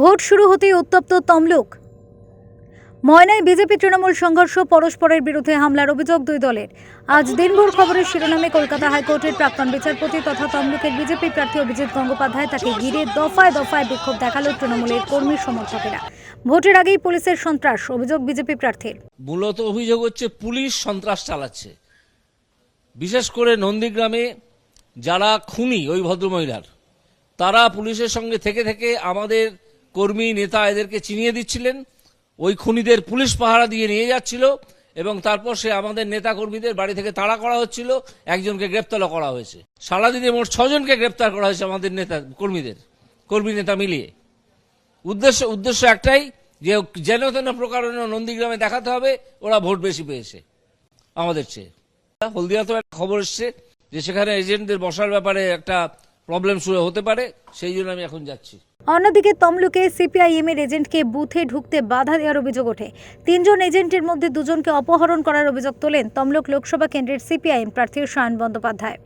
Vote শুরু হতেই উত্তপ্ত তমলুক। ময়নায় বিজেপি তৃণমূল সংঘর্ষ, পরস্পরের বিরুদ্ধে হামলার অভিযোগ দুই দলের। আজ দিনভর খবরের শিরোনামে কলকাতা হাইকোর্টের প্রাক্তন বিচারপতি তথা তমলুকের বিজেপি প্রার্থী অভিজিৎ গঙ্গোপাধ্যায় তাকে ঘিরে দফায় দফায় বিক্ষোভ দেখাল তৃণমূলের কর্মী সমর্থকেরা। ভোটের আগেই পুলিশের সন্ত্রাস, অভিযোগ বিজেপি প্রার্থীর। মূলত অভিযোগ হচ্ছে পুলিশ সন্ত্রাস চালাচ্ছে। বিশেষ করে নন্দীগ্রামে যারা খুনি, ওই ভদ্রমহিলার, তারা পুলিশের সঙ্গে থেকে থেকে আমাদের কর্মী নেতা এদেরকে চিনিয়ে দিচ্ছিলেন। ওই খুনিদের পুলিশ পাহারা দিয়ে নিয়ে যাচ্ছিল এবং তারপর সে আমাদের নেতা কর্মীদের বাড়ি থেকে তাড়া করা হচ্ছিল, একজনকে গ্রেপ্তারও করা হয়েছে। সারাদিনে মোট ছজনকে গ্রেপ্তার করা হয়েছে আমাদের নেতা কর্মীদের, কর্মী নেতা মিলিয়ে। উদ্দেশ্য উদ্দেশ্য একটাই, যে যেন তেন প্রকারণ নন্দীগ্রামে দেখাতে হবে, ওরা ভোট বেশি পেয়েছে, আমাদের চেয়ে। হলদিয়াতে একটা খবর এসছে যে সেখানে এজেন্টদের বসার ব্যাপারে একটা প্রবলেম শুরু হতে পারে সেই জন্য আমি এখন যাচ্ছি। অন্যদিকে তমলুকে সিপিআইএম এর এজেন্টকে বুথে ঢুকতে বাধা দেওয়ার অভিযোগ ওঠে। তিনজন এজেন্টের মধ্যে দুজনকে অপহরণ করার অভিযোগ তোলেন তমলুক লোকসভা কেন্দ্রের সিপিআইএম প্রার্থী সায়ন বন্দ্যোপাধ্যায়।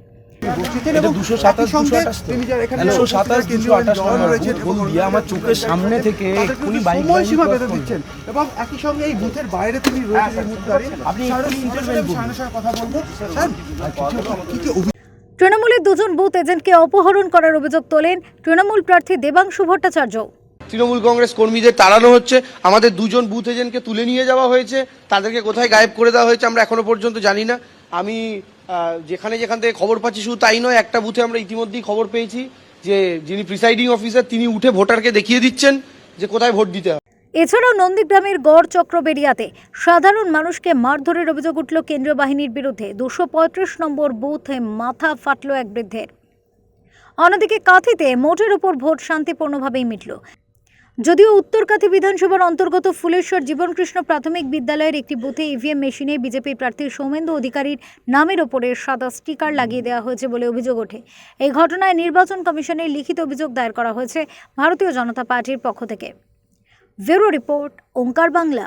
আমার চোখের সামনে থেকে। এবং একই সঙ্গে এই বুথের বাইরে তিনি। আপনি কথা বলব। স্যার তৃণমূলের দুজন বুথ এজেন্টকে অপহরণ করার অভিযোগ তোলেন তৃণমূল প্রার্থী দেবাংশু ভট্টাচার্য। তৃণমূল কংগ্রেস কর্মীদের তাড়ানো হচ্ছে। আমাদের দুজন বুথ এজেন্টকে তুলে নিয়ে যাওয়া হয়েছে। তাদেরকে কোথায় গায়েব করে দেওয়া হয়েছে আমরা এখনও পর্যন্ত জানি না। আমি যেখানে যেখান থেকে খবর পাচ্ছি শুধু তাই নয়, একটা বুথে আমরা ইতিমধ্যেই খবর পেয়েছি যে যিনি প্রিসাইডিং অফিসার, তিনি উঠে ভোটারকে দেখিয়ে দিচ্ছেন যে কোথায় ভোট দিতে হবে। এছাড়াও নন্দীগ্রামের গড় চক্রবেরিয়াতে সাধারণ মানুষকে মারধরের অভিযোগ উঠল কেন্দ্রীয় বাহিনীর বিরুদ্ধে। দুশো পঁয়ত্রিশ নম্বর বুথে মাথা ফাটল এক বৃদ্ধের। অন্যদিকে কাঁথিতে মোটের উপর ভোট শান্তিপূর্ণভাবেই মিটল। যদিও উত্তরকাথি বিধানসভার অন্তর্গত ফুলেশ্বর জীবনকৃষ্ণ প্রাথমিক বিদ্যালয়ের একটি বুথে ইভিএম মেশিনে বিজেপি প্রার্থী সৌমেন্দু অধিকারীর নামের ওপরে সাদা স্টিকার লাগিয়ে দেওয়া হয়েছে বলে অভিযোগ ওঠে। এই ঘটনায় নির্বাচন কমিশনে লিখিত অভিযোগ দায়ের করা হয়েছে ভারতীয় জনতা পার্টির পক্ষ থেকে। ব্যুরো রিপোর্ট ওঙ্কার বাংলা